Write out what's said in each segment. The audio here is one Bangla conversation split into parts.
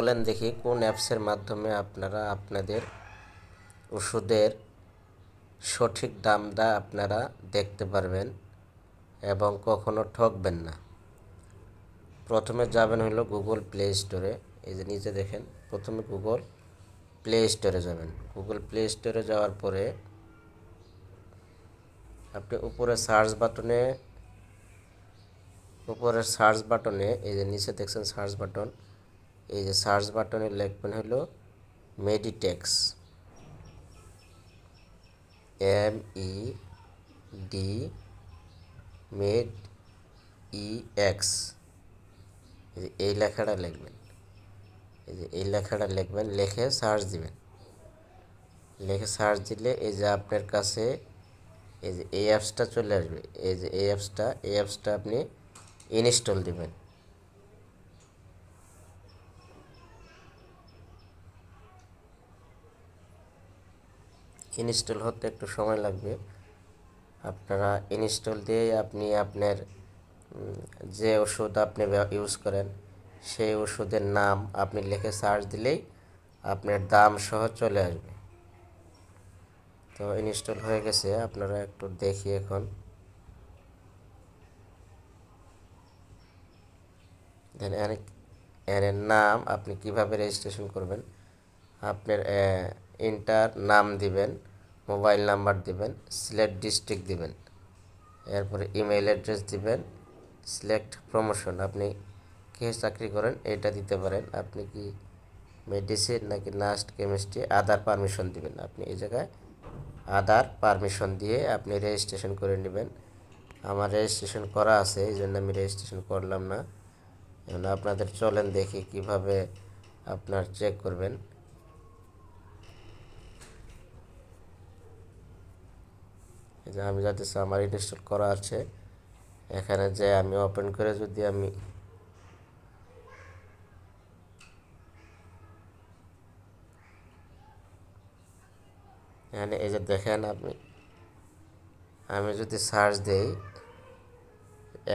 বলেন দেখি কোন অ্যাপসের মাধ্যমে আপনারা আপনাদের ওষুধের সঠিক দামটা আপনারা দেখতে পারবেন এবং কখনো ঠকবেন না। প্রথমে যাবেন হলো গুগল প্লে স্টোরে এই যে নিচে দেখেন, প্রথমে গুগল প্লে স্টোরে যাবেন। গুগল প্লে স্টোরে যাওয়ার পরে আপনি উপরে সার্চ বাটনে উপরের সার্চ বাটনে, এই যে নিচে দেখছেন সার্চ বাটন এই যে সার্চ বাটনে লিখবেন হলো Meditex M E D med E X এই লেখাটা লিখবেন। এই যে এই লেখাটা লিখবেন, লিখে সার্চ দিবেন। লিখে সার্চ দিলে এই যে আপনার কাছে এই যে এই অ্যাপসটা চলে আসবে। এই যে এই অ্যাপসটা এই অ্যাপসটা আপনি ইনস্টল দিবেন। ইনস্টল হতে একটু সময় লাগবে। আপনারা ইনস্টল দিয়ে আপনি আপনার যে ওষুধ আপনি ইউজ করেন, সেই ওষুধের নাম আপনি লিখে সার্চ দিলেই আপনার দাম সহ চলে আসবে। তো ইনস্টল হয়ে গেছে, আপনারা একটু দেখি এখন। দেন এর এর নাম আপনি কীভাবে রেজিস্ট্রেশন করবেন? আপনার ইন্টার নাম দিবেন, মোবাইল নাম্বার দিবেন সিলেক্ট ডিস্ট্রিক্ট দিবেন। এরপরে ইমেল অ্যাড্রেস দিবেন, সিলেক্ট প্রমোশন। আপনি কে চাকরি করেন এটা দিতে পারেন। আপনি কি মেডিসিন নাকি নার্স, কেমিস্ট্রি আধার পারমিশন দিবেন? আপনি এই জায়গায় আধার পারমিশন দিয়ে আপনি রেজিস্ট্রেশন করে নেবেন। আমার রেজিস্ট্রেশন করা আছে, এই জন্য আমি রেজিস্ট্রেশন করলাম না। এখন আপনাদের চলেন দেখি কীভাবে আপনার চেক করবেন। এই যে আমি যাতে আমার ইনস্টল করা আছে। এখানে যে আমি ওপেন করে যদি আমি এখানে এই যে দেখেন আপনি, আমি যদি সার্চ দেই,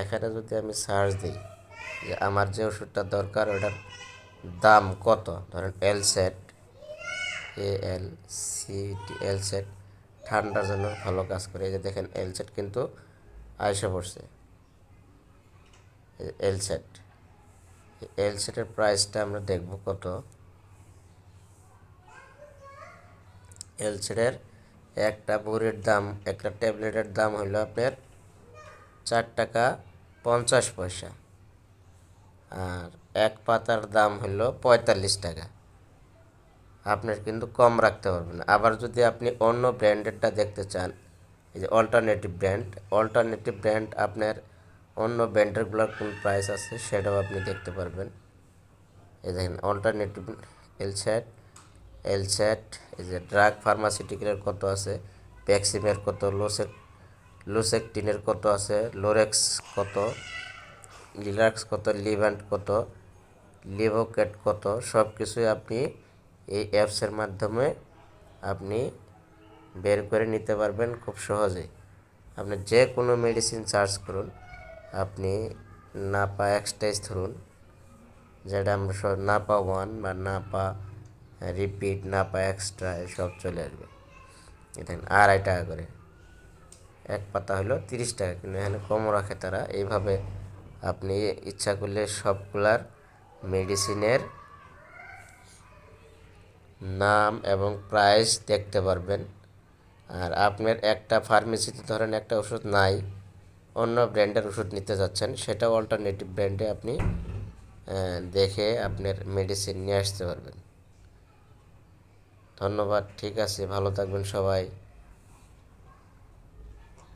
এখানে যদি আমি সার্চ দিই যে আমার যে ওষুধটা দরকার, ওটার দাম কত? ধরেন Alcet A L C T Alcet ঠান্ডার জন্য ভালো কাজ করে। এই যে দেখেন এল সেট কিন্তু আয়সা পড়ছে। এল সেট এল সেটের প্রাইসটা আমরা দেখব কত। এল সেটের একটা বড়ির দাম, একটা ট্যাবলেটের দাম হইল আপনার চার টাকা পঞ্চাশ পয়সা। আর এক পাতার দাম হলো পঁয়তাল্লিশ টাকা। আপনার কিন্তু কম রাখতে পারবেন আবার যদি আপনি অন্য ব্র্যান্ডেরটা দেখতে চান, এই যে অল্টারনেটিভ ব্র্যান্ড অল্টারনেটিভ ব্র্যান্ড আপনার অন্য ব্র্যান্ডেরগুলোর কোন প্রাইস আছে সেটাও আপনি দেখতে পারবেন। এই দেখেন অল্টারনেটিভ এলস্যাট এলস্যাট এই যে ড্রাগ ফার্মাসিউটিক্যালের কত আছে প্যাক্সিমের কত লোসেক লোসেকটিনের কত আছে লোরেক্স কত লিলাক্স কত লিভ্যান্ট কত লিভোকেট কত সব কিছুই আপনি এই অ্যাপসের মাধ্যমে আপনি বের করে নিতে পারবেন খুব সহজে। আপনি যে কোনো মেডিসিন সার্চ করুন, আপনি নাপা এক্সটাইজ ধরুন, যেটা আমরা সব নাপা ওয়ান বা নাপা রিপিট নাপা এক্সট্রা এসব চলে আসবে। দেখেন আড়াই টাকা করে। এক পাতা হলো তিরিশ টাকা, কিন্তু এখানে কমও রাখে তারা। এইভাবে আপনি ইচ্ছা করলে সবগুলার মেডিসিনের নাম এবং প্রাইস দেখতে পারবেন। আর আপনার একটা ফার্মেসিতে ধরেন একটা ওষুধ নাই, অন্য ব্র্যান্ডের ওষুধ নিতে যাচ্ছেন, সেটা অল্টারনেটিভ ব্র্যান্ডে আপনি দেখে আপনার মেডিসিন নিয়ে আসতে পারবেন। ধন্যবাদ, ঠিক আছে, ভালো থাকবেন সবাই।